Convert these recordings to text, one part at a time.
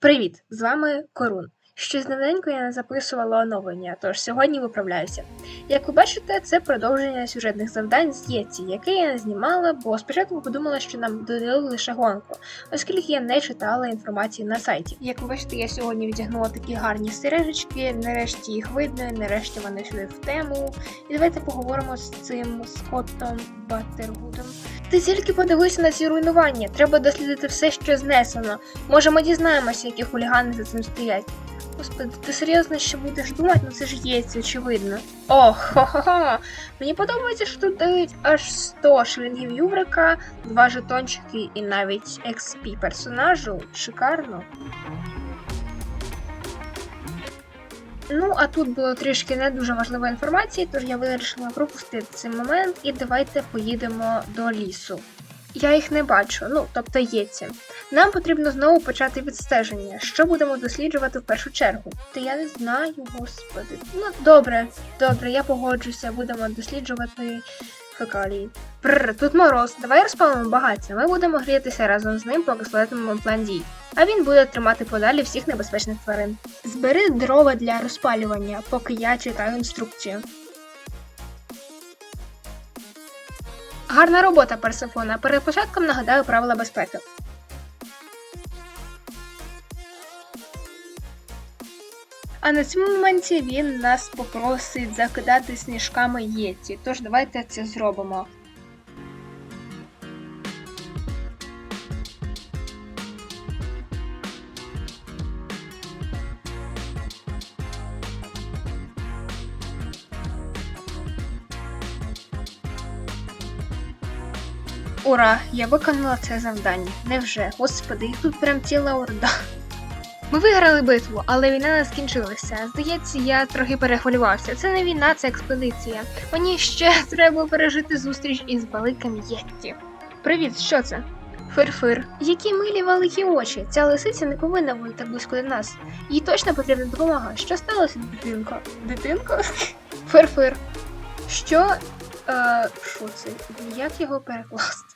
Привіт! З вами Корун. Щось давненько я не записувала оновлення, тож сьогодні виправляюся. Як ви бачите, це продовження сюжетних завдань з Єці, яке я не знімала, бо спочатку подумала, що нам додали лише гонку, оскільки я не читала інформації на сайті. Як ви бачите, я сьогодні відтягнула такі гарні стережечки, нарешті їх видно, нарешті вони йшли в тему. І давайте поговоримо з цим Скоттом Баттергудом. Ти тільки подивися на ці руйнування. Треба дослідити все, що знесено. Може, ми дізнаємося, які хулігани за цим стоять. Господи, ти серйозно ще будеш думати? Ну це ж є, очевидно. О, хо-хо-хо! Мені подобається, що тут дають аж 100 шилінгів Юврика, два жетончики і навіть XP персонажу. Шикарно. Ну, а тут було трішки не дуже важливої інформації, тож я вирішила пропустити цей момент і давайте поїдемо до лісу. Я їх не бачу, ну тобто є ці. Нам потрібно знову почати відстеження. Що будемо досліджувати в першу чергу? Та я не знаю, господи. Ну добре, добре, я погоджуся, будемо досліджувати фекалії. Прр, тут мороз. Давай розпалимо багаття. Ми будемо грітися разом з ним, поки складатимемо план дій. А він буде тримати подалі всіх небезпечних тварин. Збери дрова для розпалювання, поки я читаю інструкцію. Гарна робота, Персефона. Перед початком нагадаю правила безпеки. А на цьому моменті він нас попросить закидати сніжками єті. Тож давайте це зробимо. Ура! Я виконала це завдання. Невже? Господи, їх тут прям ціла орда. Ми виграли битву, але війна не скінчилася. Здається, я трохи перехвилювався. Це не війна, це експедиція. Мені ще треба пережити зустріч із великим Єтті. Привіт, що це? Фир-фир. Які милі великі очі. Ця лисиця не повинна бути так близько до нас. Їй точно потрібна допомога. Що сталося, дитинко? Дитинко? Фир-фир. Що? Е, що це? Як його перекласти?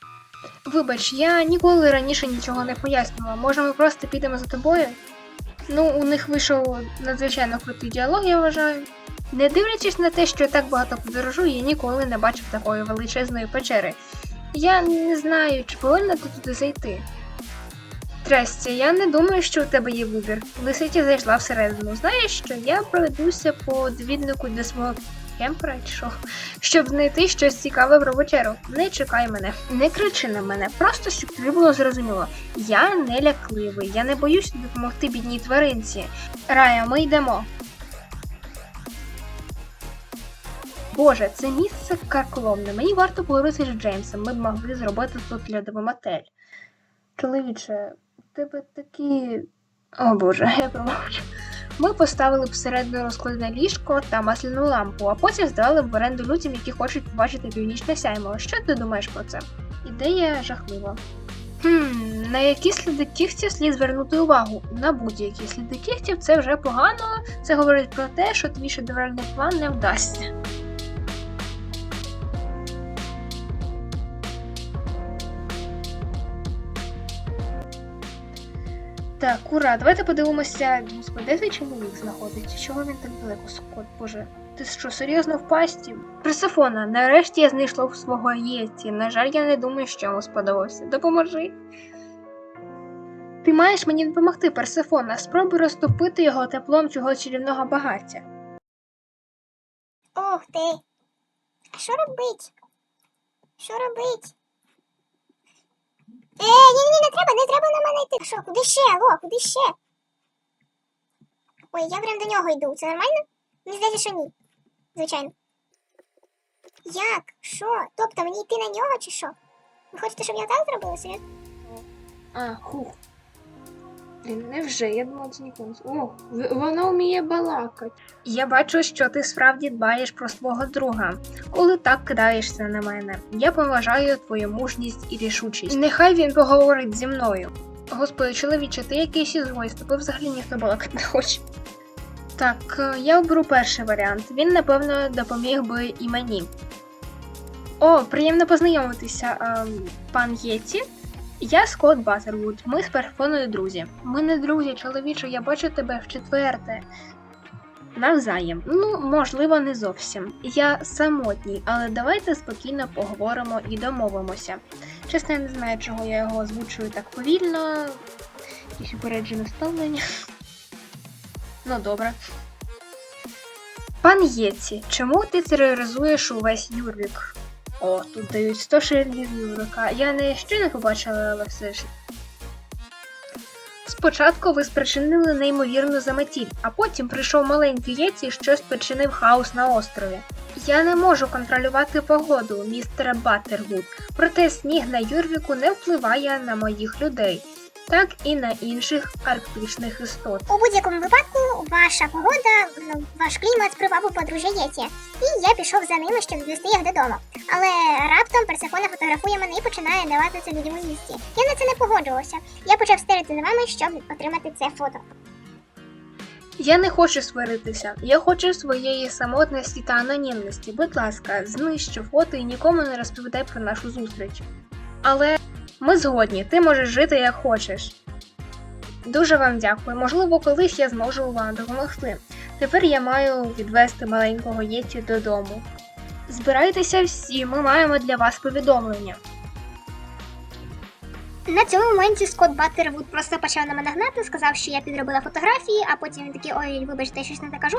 Вибач, я ніколи раніше нічого не пояснювала. Може, ми просто підемо за тобою? Ну, у них вийшов надзвичайно крутий діалог, я вважаю. Не дивлячись на те, що я так багато подорожую, я ніколи не бачив такої величезної печери. Я не знаю, чи повинна ти туди зайти. Трестя, я не думаю, що у тебе є вибір. Лиситі зайшла всередину. Знаєш що? Я пройдуся по довіднику для свого кемпера, чи що, щоб знайти щось цікаве про вечеру. Не чекай мене, не кричи на мене, просто щоб тобі було зрозуміло. Я не лякливий, я не боюсь допомогти бідній тваринці. Рая, ми йдемо. Боже, це місце карколомне. Мені варто поговорити з Джеймсом. Ми б могли зробити тут льодовий мотель. Чоловіче, у тебе такі. О боже, я промовчу. Ми поставили всередину розкладне ліжко та масляну лампу, а потім здали в оренду людям, які хочуть побачити північне сяймо. Що ти думаєш про це? Ідея жахлива. Хм, на які сліди кігтів слід звернути увагу? На будь-які сліди кігтів це вже погано. Це говорить про те, що твій шедевральний план не вдасться. Так, ура, давайте подивимося, господи, де цей чоловік знаходиться? Чого він так далеко, Скот? Боже, ти що, серйозно в пасті? Персифона, нарешті я знайшла свого єті. На жаль, я не думаю, що йому сподобався. Допоможи. Ти маєш мені допомогти, Персифона. Спробуй розтопити його теплом цього чарівного багаття. Ох ти. А що робить? Що робить? Е, ні, ні, не треба, не треба на мене йти. Що, куди ще? Алло, куди ще? Ой, я прям до нього йду. Це нормально? Мені здається, що ні. Звичайно. Як? Що? Тобто мені йти на нього чи що? Ви хочете, щоб я так зробила? Серйозно? А, хух. Блін, невже, я думала, це ніколи. О, вона вміє балакати. Я бачу, що ти справді дбаєш про свого друга, коли так кидаєшся на мене. Я поважаю твою мужність і рішучість. Нехай він поговорить зі мною. Господи, чоловіче, ти якийсь ізгой, з тобою взагалі ніхто балакати не хоче. Так, е, я оберу перший варіант. Він, напевно, допоміг би і мені. О, приємно познайомитися, ем, пан Єті. Я Скотт Баттервуд, ми з перфоною друзі. Ми не друзі, чоловіче, я бачу тебе в четверте. Навзаєм. Ну, можливо, не зовсім. Я самотній, але давайте спокійно поговоримо і домовимося. Чесно, я не знаю, чого я його озвучую так повільно. Якісь упереджене ставлення. Ну, добре. Пан Єці, чому ти тероризуєш увесь Юрвік? О, тут дають 100 шиллингів Юрика. Я не щойно побачила, але все ж. Спочатку ви спричинили неймовірну заметіль, а потім прийшов маленький Єці і щось спричинив хаос на острові. Я не можу контролювати погоду, містере Баттервуд, проте сніг на Юрвіку не впливає на моїх людей, так і на інших арктичних істот. У будь-якому випадку ваша погода, ваш клімат привабив подружжя Єті. І я пішов за ними, щоб відвести їх додому. Але раптом Персефона фотографує мене і починає давати це людям у. Я на це не погоджувався. Я почав стерити за вами, щоб отримати це фото. Я не хочу сваритися, я хочу своєї самотності та анонімності. Будь ласка, знищу фото і нікому не розповідай про нашу зустріч. Але ми згодні, ти можеш жити як хочеш. Дуже вам дякую. Можливо, колись я зможу вам допомогти. Тепер я маю відвести маленького Єті додому. Збирайтеся всі, ми маємо для вас повідомлення. На цьому моменті Скотт Баттервуд просто почав на мене гнати, сказав, що я підробила фотографії, а потім він такий, ой, вибачте, я щось не кажу,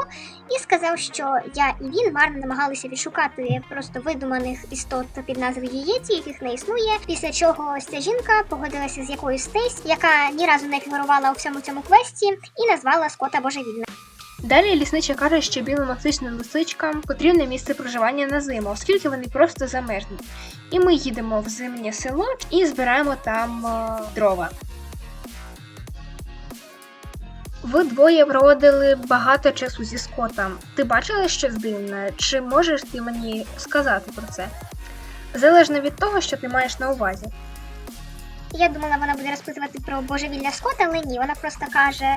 і сказав, що я і він марно намагалися відшукати просто видуманих істот під назвою Єті, яких не існує. Після чого ця жінка погодилася з якоюсь Стейс, яка ні разу не фігурувала у всьому цьому квесті, і назвала Скотта божевільним. Далі ліснича каже, що білим лисичним лисичкам потрібне місце проживання на зиму, оскільки вони просто замерзнуть. І ми їдемо в зимнє село і збираємо там е, дрова. Ви двоє проводили багато часу зі Скотом. Ти бачила щось дивне? Чи можеш ти мені сказати про це? Залежно від того, що ти маєш на увазі. Я думала, вона буде розпитувати про божевілля Скотта, але ні, вона просто каже: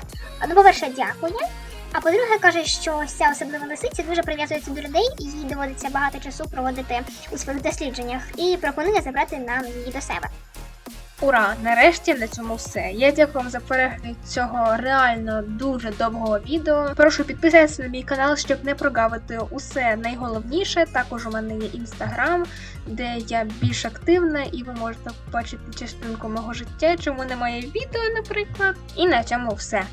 ну, по-перше, дякує. А по-друге, каже, що ця особлива лисиця дуже прив'язується до людей, і їй доводиться багато часу проводити у своїх дослідженнях, і пропонує забрати нам її до себе. Ура! Нарешті на цьому все. Я дякую вам за перегляд цього реально дуже довгого відео. Прошу підписатися на мій канал, щоб не прогавити усе найголовніше. Також у мене є інстаграм, де я більш активна, і ви можете побачити частинку мого життя, чому немає відео, наприклад. І на цьому все.